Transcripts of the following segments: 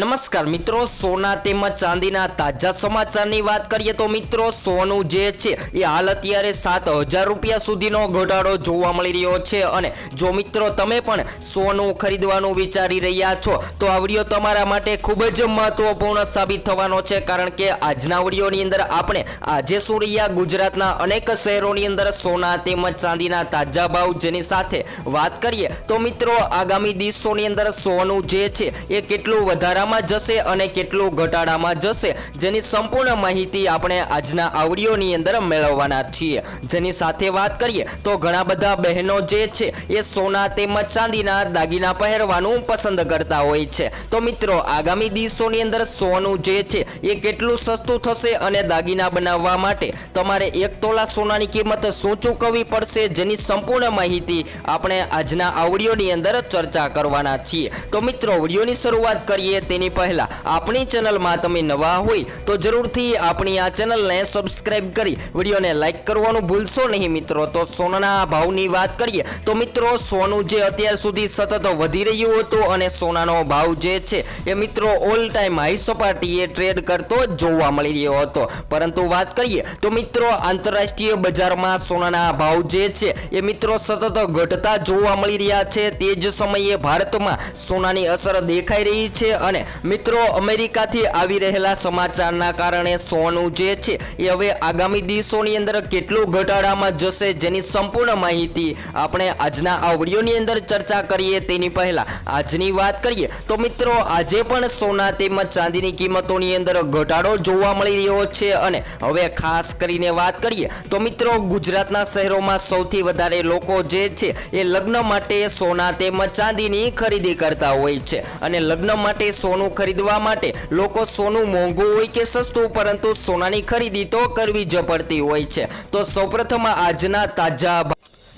નમસ્કાર મિત્રો, સોના તેમજ ચાંદીના તાજા સમાચારની વાત કરીએ તો મિત્રો, સોનું જે છે એ હાલ અત્યારે સાત હજાર રૂપિયા સુધીનો ઘટાડો જોવા મળી રહ્યો છે અને જો મિત્રો તમે પણ સોનું ખરીદવાનું વિચારી રહ્યા છો, તો આ વીડિયો તમારા માટે ખૂબ જ મહત્વપૂર્ણ સાબિત થવાનો છે. કારણ કે આજના વિડીયોની અંદર આપણે આજે સુરિયા ગુજરાતના અનેક શહેરોની અંદર સોના તેમજ ચાંદીના તાજા ભાવ જેની સાથે વાત કરીએ તો મિત્રો, આગામી દિવસોની અંદર સોનું જે છે એ કેટલું વધારામાં જશે અને કેટલું ઘટાડામાં જશે જેની સંપૂર્ણ માહિતી આપણે આજના આવડીઓની અંદર મેળવવાના છીએ. જેની સાથે વાત કરીએ તો ઘણા બધા બહેનો જે છે એ સોના તેમજ ચાંદીના દાગીના પહેરવાનું પસંદ કરતા હોય છે. તો મિત્રો, આગામી દિવસોની અંદર સોનું જે છે એ કેટલું સસ્તું થશે અને દાગીના બનાવવા માટે તમારે એક તોલા સોનાની કિંમત શું ચૂકવવી પડશે જેની સંપૂર્ણ માહિતી આપણે આજના આવડીઓની અંદર ચર્ચા કરવાના છીએ. તો મિત્રો વિડીયોની શરૂઆત કરીએ તેની પહેલા આપણી ચેનલમાં તમે નવા હોય તો જરૂરથી આપણી આ ચેનલને સબસ્ક્રાઈબ કરી વિડીયોને લાઈક કરવાનું ભૂલશો નહીં મિત્રો. તો સોનાના ભાવની વાત કરીએ તો મિત્રો સોનું જે અત્યાર સુધી સતત વધી રહ્યું હતું અને સોનાનો ભાવ જે છે એ મિત્રો ઓલ ટાઈમ હાઈ સપાટીએ ટ્રેડ કરતો જોવા મળી રહ્યો હતો. પરંતુ વાત કરીએ તો મિત્રો આંતરરાષ્ટ્રીય બજારમાં સોનાના ભાવ જે છે એ મિત્રો સતત ઘટતા જોવા મળી રહ્યા છે. તે જ સમયે ભારતમાં સોનાની અસર દેખાઈ રહી છે અને મિત્રો, અમેરિકાથી આવી રહેલા સમાચારના કારણે સોનું જે છે, એ હવે આગામી દિવસોની અંદર કેટલું ઘટાડામાં જશે જેની સંપૂર્ણ માહિતી આપણે આજના આ વિડીયોની અંદર ચર્ચા કરીએ તેની પહેલા. આજની વાત કરીએ તો મિત્રો, આજે પણ સોના તેમજ ચાંદીની કિંમતોની અંદર ઘટાડો જોવા મળી રહ્યો છે અને હવે ખાસ કરીને વાત કરીએ તો મિત્રો, ગુજરાતના શહેરોમાં સૌથી વધારે લોકો જે છે, એ લગ્ન માટે સોના તેમજ ચાંદીની ખરીદી કરતા હોય છે. અને લગ્ન માટે સોનું ખરીદવા માટે લોકો સોનું મોંઘું હોય કે સસ્તું, પરંતુ સોનાની ખરીદી તો કરવી જ પડતી હોય છે. તો સૌપ્રથમ આજના તાજા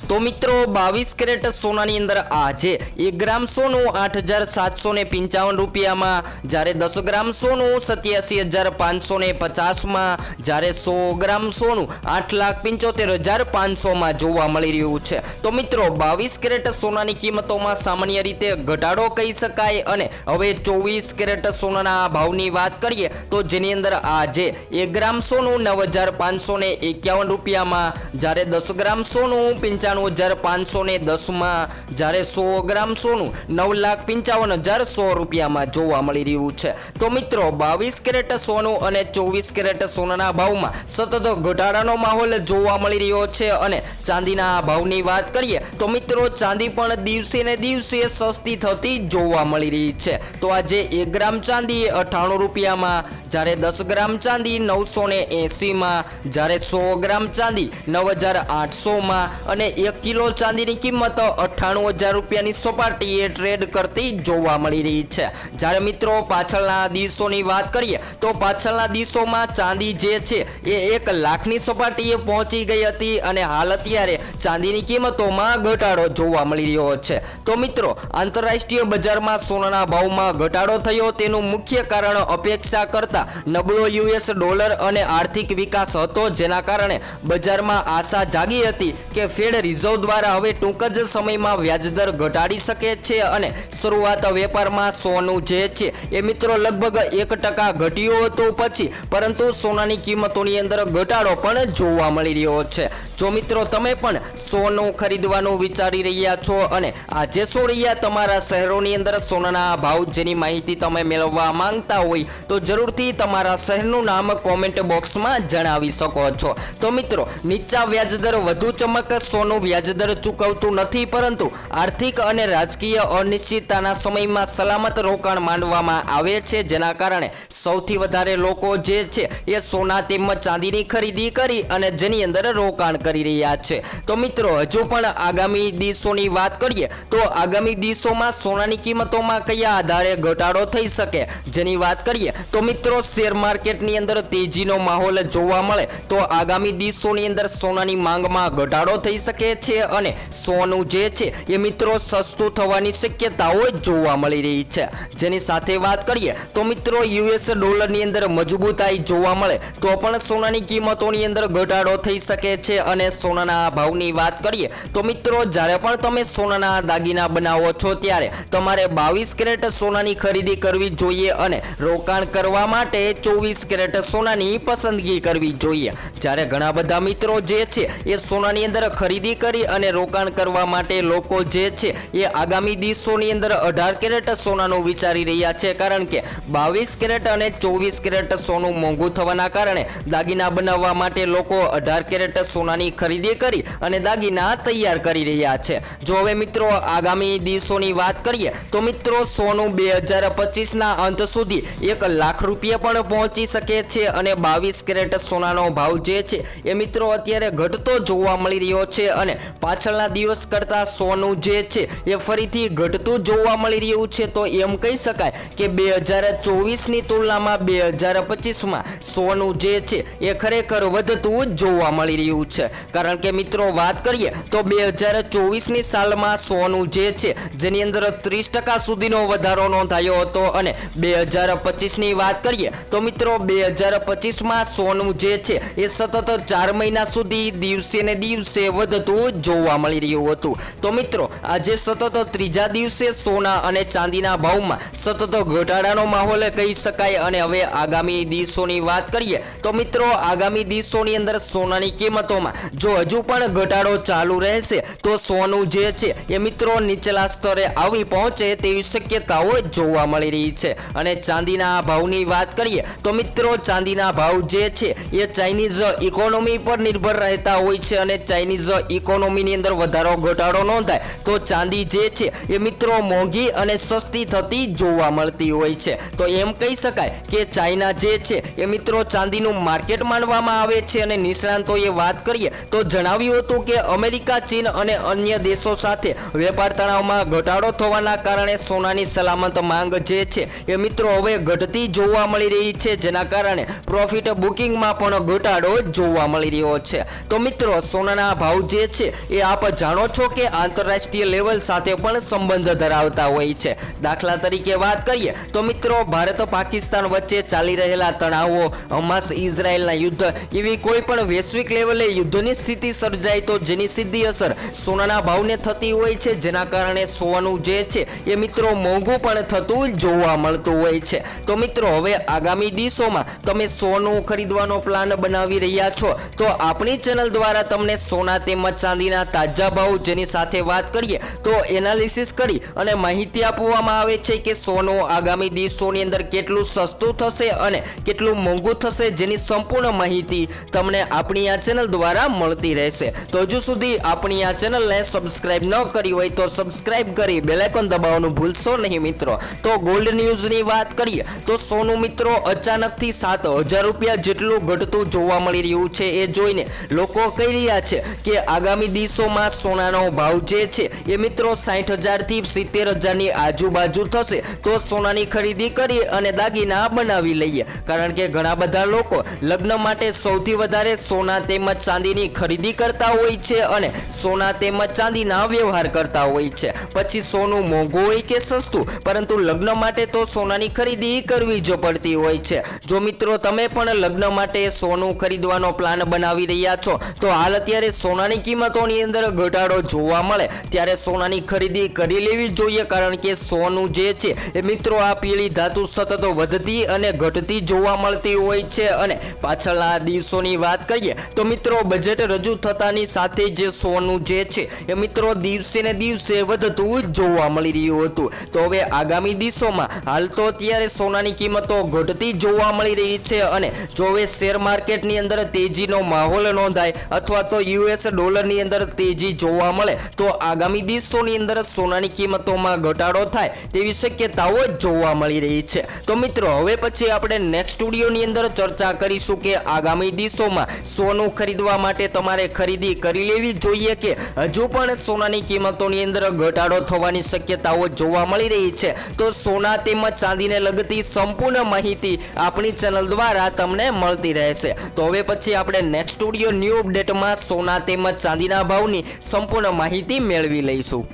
તો મિત્રો, બાવીસ કેરેટ સોનાની અંદર આજે એક ગ્રામ સોનું આઠ હજાર સાતસો ને પંચાવન રૂપિયામાં, જ્યારે દસ ગ્રામ સોનું સત્યાસી હજાર પાંચસો ને પચાસમાં, જ્યારે સો ગ્રામ સોનું આઠ લાખ પંચોતેર હજાર પાંચસોમાં જોવા મળી રહ્યું છે. તો મિત્રો, બાવીસ કેરેટ સોનાની કિંમતોમાં સામાન્ય રીતે ઘટાડો કહી શકાય અને હવે ચોવીસ કેરેટ સોનાના ભાવની વાત કરીએ, તો જેની અંદર આજે એક ગ્રામ સોનું નવ હજાર પાંચસો ને એકાવન રૂપિયામાં, જ્યારે દસ ગ્રામ સોનું પંચાણું હજાર પાંચસો ને દસમાં જ્યારે સો ગ્રામ સોનું નવ લાખ પંચાવન હજાર સો રૂપિયામાં જોવા મળી રહ્યું છે. તો મિત્રો, બાવીસ કેરેટ સોનું અને ચોવીસ કેરેટ સોનાના ભાવમાં સતત ઘટાડાનો માહોલ જોવા મળી રહ્યો છે અને ચાંદીના ભાવની વાત કરીએ તો મિત્રો, ચાંદી પણ દિવસે ને દિવસે સસ્તી થતી જોવા મળી રહી છે. તો આજે એક ગ્રામ ચાંદી અઠ્ઠાણું રૂપિયામાં, જ્યારે દસ ગ્રામ ચાંદી નવસો ને એંસીમાં, જ્યારે સો ગ્રામ ચાંદી નવ હજાર આઠસોમાં અને એક કિલો ચાંદીની કિંમત અઠ્ઠાણું હજાર રૂપિયાની સપાટીએ ટ્રેડ કરતી જોવા મળી રહી છે. જ્યારે મિત્રો પાછળના દિવસોની વાત કરીએ, તો પાછળના દિવસોમાં ચાંદી જે છે, એ એક લાખની સપાટીએ પહોંચી ગઈ હતી અને હાલ અત્યારે ચાંદીની કિંમતોમાં ઘટાડો જોવા મળી રહ્યો છે. તો મિત્રો, આંતરરાષ્ટ્રીય બજારમાં સોનાના ભાવમાં ઘટાડો થયો તેનું મુખ્ય કારણ અપેક્ષા કરતા નબળો યુએસ ડોલર અને આર્થિક વિકાસ હતો, જેના કારણે બજારમાં આશા જાગી હતી કે ફેડ રિઝર્વ દ્વારા હવે ટૂંક જ સમયમાં વ્યાજદર ઘટાડી શકે છે અને શરૂઆત વેપારમાં સોનું જે છે એ મિત્રો લગભગ એક ટકા ઘટ્યું હતું પછી, પરંતુ સોનાની કિંમતોની અંદર ઘટાડો પણ જોવા મળી રહ્યો છે. જો મિત્રો તમે પણ સોનું ખરીદવાનું વિચારી રહ્યા છો અને આજે સોળિયા તમારા શહેરોની અંદર સોનાના ભાવ જેની માહિતી તમે મેળવવા માંગતા હોય, તો જરૂરથી તમારા શહેરનું નામ કોમેન્ટ બોક્સમાં જણાવી શકો છો. તો મિત્રો, નીચા વ્યાજદર વધુ ચમક સોનું વ્યાજદર ચૂકવતું નથી, પરંતુ આર્થિક અને રાજકીય અનિશ્ચિતતાના સમયમાં સલામત રોકાણ માંડવામાં આવે છે. જેના કારણે સૌથી વધારે લોકો જે છે એ સોના તેમજ ચાંદીની ખરીદી કરી અને જેની અંદર રોકાણ કરી રહ્યા છે. તો મિત્રો, હજુ પણ આગામી દિવસોની વાત કરીએ તો આગામી દિવસોમાં સોનાની કિંમતોમાં કયા આધારે ઘટાડો થઈ શકે જેની વાત કરીએ તો મિત્રો, શેર માર્કેટની અંદર તેજીનો માહોલ જોવા મળે તો આગામી દિવસોની અંદર સોનાની માંગમાં ઘટાડો થઈ શકે છે અને સોનું જે છે એ મિત્રો સસ્તું થવાની શક્યતાઓ જોવા મળી રહી છે. જેની સાથે વાત કરીએ તો મિત્રો યુએસ ડોલરની અંદર મજબૂતાઈ જોવા મળે તો પણ સોનાની કિંમતોની અંદર ઘટાડો થઈ શકે છે અને સોનાના ભાવની વાત કરીએ તો મિત્રો જ્યારે પણ તમે સોનાના દાગીના બનાવો છો ત્યારે તમારે બાવીસ કેરેટ સોનાની ખરીદી કરવી જોઈએ અને રોકાણ કરવા માટે ચોવીસ કેરેટ સોનાની પસંદગી કરવી જોઈએ. જ્યારે ઘણા બધા મિત્રો જે છે એ સોનાની અંદર ખરીદી કરી અને રોકાણ કરવા માટે લોકો જે છે એ આગામી દિવસોની અંદર અઢાર કેરેટ સોનાનું વિચારી રહ્યા છે. કારણ કે બાવીસ કેરેટ અને ચોવીસ કેરેટ સોનું મોંઘું થવાના કારણે દાગીના બનાવવા માટે લોકો અઢાર કેરેટ સોનાની ખરીદી કરી અને દાગીના તૈયાર કરી રહ્યા છે. જો હવે મિત્રો આગામી દિવસોની વાત કરીએ, તો મિત્રો સોનું બે હજાર પચીસના અંત સુધી એક લાખ રૂપિયા પણ પહોંચી શકે છે અને બાવીસ કેરેટ સોનાનો ભાવ જે છે એ મિત્રો અત્યારે ઘટતો જોવા મળી રહ્યો છે અને પાછળના દિવસ કરતાં સોનું જે છે એ ફરીથી ઘટતું જોવા મળી રહ્યું છે. તો એમ કહી શકાય કે બે હજાર ચોવીસની તુલનામાં બે હજાર પચીસમાં સોનું જે છે એ ખરેખર વધતું જોવા મળી રહ્યું છે. કારણ કે મિત્રો, વાત કરીએ તો બે હજાર ચોવીસની સાલમાં સોનું જે છે જેની અંદર ત્રીસ ટકા સુધીનો વધારો નોંધાયો હતો. અને બે હજાર પચીસની વાત કરીએ તો મિત્રો, બે હજાર પચીસમાં સોનું જે છે એ સતત ચાર મહિના સુધી દિવસે ને દિવસે વધતું જોવા મળી રહ્યું હતું. તો મિત્રો, આજે સતત ત્રીજા દિવસે સોના અને ચાંદીના ભાવમાં સતત ઘટાડાનો માહોલ કહી શકાય અને હવે આગામી દિવસોની વાત કરીએ, તો મિત્રો, આગામી દિવસોની અંદર સોનાની કિંમતોમાં જો હજુ પણ ઘટાડો ચાલુ રહેશે, તો સોનું જે છે એ મિત્રો નીચલા સ્તરે આવી પહોંચે તેવી શક્યતાઓ જોવા મળી રહી છે. અને ચાંદીના ભાવની વાત કરીએ, તો મિત્રો, ચાંદીના ભાવ જે છે એ ચાઇનીઝ ઇકોનોમી પર નિર્ભર રહેતા હોય છે અને ચાઇનીઝ ઇકોનોમીની અંદર વધારો ઘટાડો નોંધાય, તો ચાંદી જે છે એ મિત્રો મોંઘી અને સસ્તી થતી જોવા મળતી હોય છે. તો એમ કહી શકાય કે ચાઇના જે છે એ મિત્રો ચાંદીનું માર્કેટ માનવામાં આવે છે અને નિષ્ણાંતોએ વાત કરીએ, તો જણાવ્યું હતું કે અમેરિકા, ચીન અને અન્ય દેશો સાથે વેપાર તણાવમાં ઘટાડો થવાના કારણે સોનાની સલામત માંગ જે છે એ મિત્રો હવે ઘટતી જોવા મળી રહી છે, જેના કારણે પ્રોફિટ બુકિંગમાં પણ ઘટાડો જોવા મળી રહ્યો છે. તો મિત્રો, સોનાના ભાવ જે છે. એ આપ જાણો છો કે આંતરરાષ્ટ્રીય લેવલ સાથે પણ સંબંધ ધરાવતા હોય છે. દાખલા તરીકે વાત કરીએ, તો મિત્રો, ભારત પાકિસ્તાન વચ્ચે ચાલી રહેલા તણાવો, હમાસ, ઇઝરાયલના યુદ્ધ એવી કોઈ પણ વૈશ્વિક લેવલે યુદ્ધની સ્થિતિ સર્જાય તો જેની સીધી અસર સોનાના ભાવને થતી હોય છે, જેના કારણે સોનું જે છે એ મિત્રો મોંઘું પણ થતું જોવા મળતું હોય છે. તો મિત્રો, હવે આગામી દિવસોમાં તમે સોનું ખરીદવાનો પ્લાન બનાવી રહ્યા છો, તો આપણી ચેનલ દ્વારા તમને સોના તેમજ ચાંદીના તાજા ભાવ જેની સાથે વાત કરીએ તો એનાલિસિસ કરી અને માહિતી આપવામાં આવે છે કે સોનું આગામી દિવસોની અંદર કેટલું સસ્તું થશે અને કેટલું મોંઘું થશે જેની સંપૂર્ણ માહિતી તમને આપણી આ ચેનલ દ્વારા મળતી રહેશે. તો હજુ સુધી આપણી આ ચેનલને સબસ્ક્રાઇબ ન કરી હોય તો સબસ્ક્રાઇબ કરી બેલાઇકોન દબાવવાનું ભૂલશો નહીં મિત્રો. તો ગોલ્ડ ન્યૂઝની વાત કરીએ તો સોનું મિત્રો અચાનકથી સાત હજાર રૂપિયા જેટલું ઘટતું જોવા મળી રહ્યું છે. એ જોઈને લોકો કહી રહ્યા છે કે આગામી દિવસોમાં સોનાનો ભાવ જે છે એ મિત્રો સાઠ હજારથી સિત્તેર હજારની આજુબાજુ થશે. તો સોનાની ખરીદી કરીએ અને દાગીના બનાવી લઈએ. કારણ કે ઘણા બધા લોકો લગ્ન માટે સૌથી વધારે સોના તેમજ ચાંદીની ખરીદી કરતા હોય છે અને સોના તેમજ ચાંદીના વ્યવહાર કરતા હોય છે. પછી સોનું મોંઘું હોય કે સસ્તું, પરંતુ લગ્ન માટે તો સોનાની ખરીદી કરવી જ પડતી હોય છે. જો મિત્રો તમે પણ લગ્ન માટે સોનું ખરીદવાનો પ્લાન બનાવી રહ્યા છો, તો હાલ અત્યારે સોનાની કિંમતોની અંદર ઘટાડો જોવા મળે, ત્યારે સોનાની ખરીદી કરી લેવી જોઈએ, કારણ કે સોનું જે છે એ મિત્રો આ પીળી ધાતુ સતત વધતી અને ઘટતી જોવા મળતી હોય છે. અને પાછળના દિવસોની વાત કરીએ, તો મિત્રો બજેટ રજૂ થતાની સાથે જે સોનું જે છે એ મિત્રો દિવસે ને દિવસે વધતું જોવા મળી રહ્યું હતું. તો હવે આગામી દિવસોમાં હાલ તો અત્યારે સોનાની કિંમતો ઘટતી જોવા મળી રહી છે અને જો હવે શેર માર્કેટની અંદર તેજીનો માહોલ નોંધાય અથવા તો યુએસ ડોલરની અંદર તેજી જોવા મળે, તો આગામી દિવસોની અંદર સોનાની કિંમતોમાં ઘટાડો થાય તેવી શક્યતાઓ જોવા મળી રહી છે. તો મિત્રો, હવે પછી આપણે નેક્સ્ટ સ્ટુડિયોની અંદર ચર્ચા કરીશું કે આગામી દિવસોમાં સોનું ખરીદવા માટે તમારે ખરીદી કરી લેવી જોઈએ કે હજુ પણ સોનાની કિંમતોની અંદર ઘટાડો થવાની શક્યતાઓ જોવા મળી રહી છે? તો સોના તેમજ ચાંદીને લગતી સંપૂર્ણ માહિતી આપણી ચેનલ દ્વારા તમને મળતી રહેશે. તો હવે પછી આપણે નેક્સ્ટ સ્ટુડિયો ન્યૂ અપડેટમાં સોના તેમજ ચાંદી ચાંદીના ભાવની સંપૂર્ણ માહિતી મેળવી લઈશું.